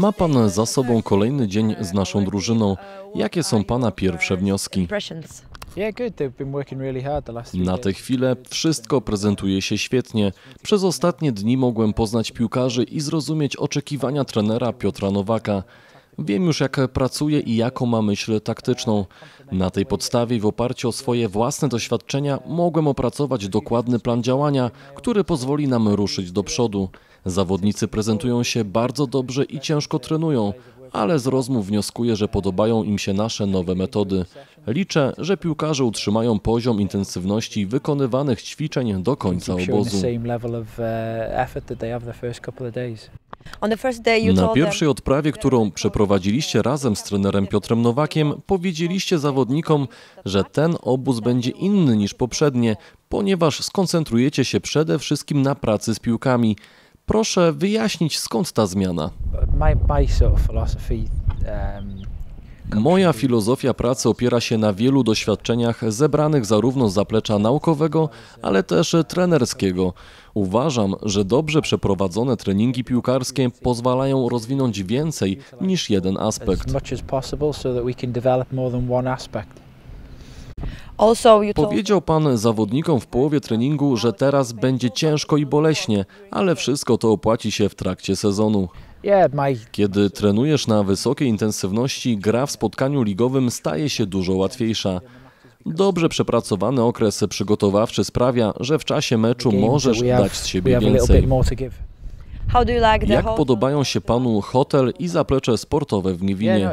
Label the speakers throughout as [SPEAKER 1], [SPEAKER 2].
[SPEAKER 1] Ma pan za sobą kolejny dzień z naszą drużyną. Jakie są pana pierwsze wnioski? Na tę chwilę wszystko prezentuje się świetnie. Przez ostatnie dni mogłem poznać piłkarzy i zrozumieć oczekiwania trenera Piotra Nowaka. Wiem już, jak pracuje i jaką ma myśl taktyczną. Na tej podstawie i w oparciu o swoje własne doświadczenia mogłem opracować dokładny plan działania, który pozwoli nam ruszyć do przodu. Zawodnicy prezentują się bardzo dobrze i ciężko trenują, ale z rozmów wnioskuję, że podobają im się nasze nowe metody. Liczę, że piłkarze utrzymają poziom intensywności wykonywanych ćwiczeń do końca obozu. Na pierwszej odprawie, którą przeprowadziliście razem z trenerem Piotrem Nowakiem, powiedzieliście zawodnikom, że ten obóz będzie inny niż poprzednie, ponieważ skoncentrujecie się przede wszystkim na pracy z piłkami. Proszę wyjaśnić, skąd ta zmiana. Moja filozofia pracy opiera się na wielu doświadczeniach zebranych zarówno z zaplecza naukowego, ale też trenerskiego. Uważam, że dobrze przeprowadzone treningi piłkarskie pozwalają rozwinąć więcej niż jeden aspekt. Powiedział pan zawodnikom w połowie treningu, że teraz będzie ciężko i boleśnie, ale wszystko to opłaci się w trakcie sezonu. Kiedy trenujesz na wysokiej intensywności, gra w spotkaniu ligowym staje się dużo łatwiejsza. Dobrze przepracowany okres przygotowawczy sprawia, że w czasie meczu możesz dać z siebie więcej. Jak podobają się panu hotel i zaplecze sportowe w Gniewinie?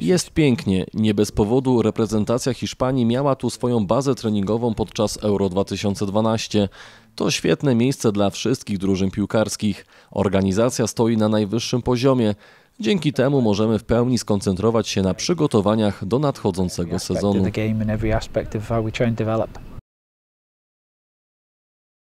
[SPEAKER 1] Jest pięknie. Nie bez powodu reprezentacja Hiszpanii miała tu swoją bazę treningową podczas Euro 2012. To świetne miejsce dla wszystkich drużyn piłkarskich. Organizacja stoi na najwyższym poziomie. Dzięki temu możemy w pełni skoncentrować się na przygotowaniach do nadchodzącego sezonu.